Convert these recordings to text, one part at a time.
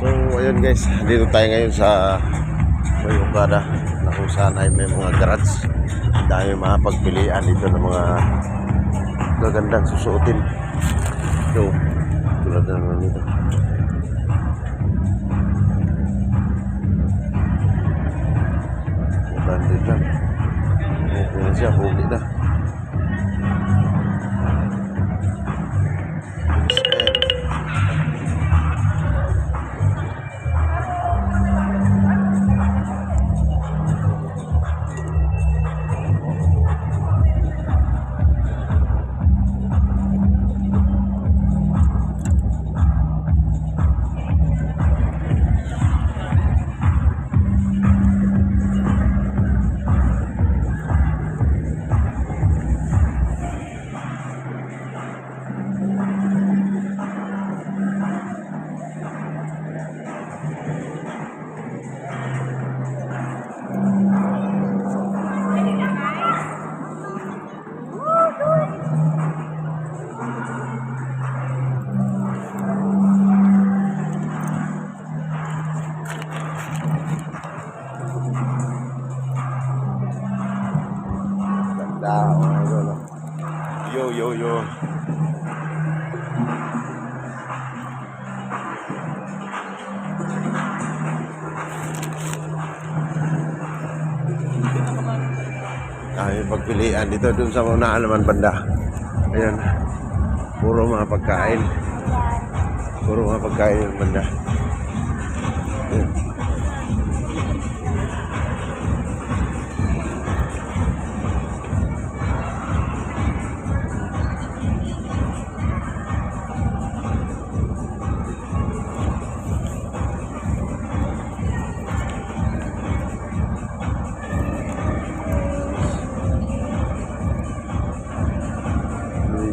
So, ayun guys, dito tayo ngayon sa may Okada na kung saan ay may mga garage. Dahil mga pagpilian dito ng mga gagandang susuotin. So, tulad na naman dito. Bandit lang. Okay na siya, huli na. Yo, yo, yo. Ay, pagpilian dito dun sa unahan naman banda. Ayan. Puro mga pagkain. Puro mga pagkain yung banda. Ayan.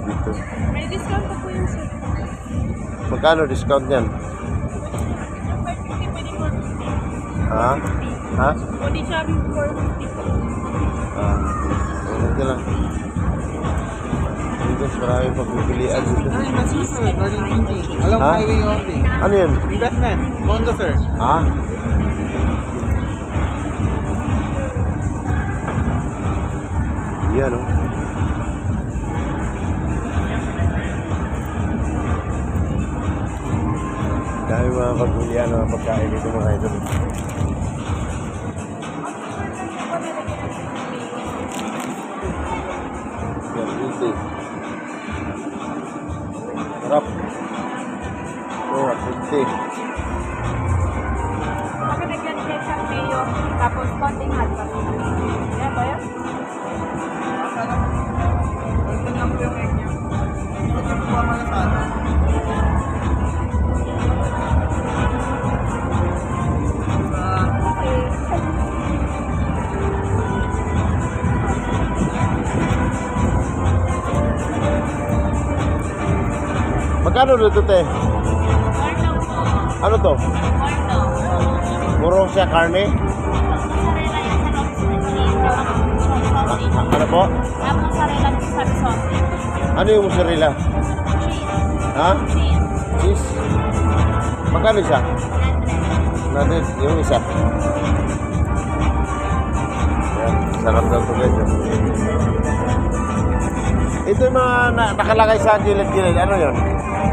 Vuitton. May discount pa po yun, sir. Magkano discount niyan? Yung 550 pwede 450. Ha? Ha? Body shop 450 po. Ah, okay lang. Guys, marami pagpipilian dito. Ay, Matsu, sir. Garden Thinking. Along Ha? highway only. Ano yun? Investment. Condo, sir. Ha? Yan o. Dami mga pagpilian, mga pagkain dito mga idol. Yan, easy. Sarap. Oh, easy. Pagkakagyan ketchup mayo, tapos konting hot sauce. Magkano dito te? Ano to? Puro siya karne? Mozzarella yan sa long sausage. Sausage. A- ano po? Ah. Ano yung mozzarella? Ha? Cheese. Magkano siya? 100. Natin, yung isa. Sarap daw ito guys. oh. Ito yung mga na, nakalagay sa gilid-gilid. Ano yun?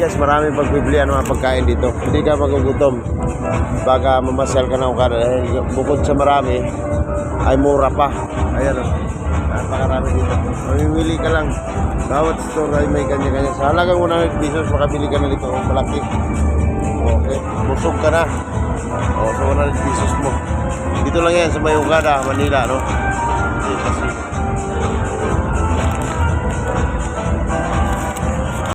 guys, maraming pagbibilihan ng mga pagkain dito. Hindi ka magugutom. Baka mamasyal ka na ukada. Dahil bukod sa marami, ay mura pa. Ayan o. Napakarami dito. Mamimili ka lang. Bawat store ay may kanya-kanya. Sa halagang 100 pesos, makabili ka na dito. Oh, malaki. Okay. Busog ka na. O, so 100 pesos mo. Dito lang yan sa May Ugada, Manila, no? Hindi kasi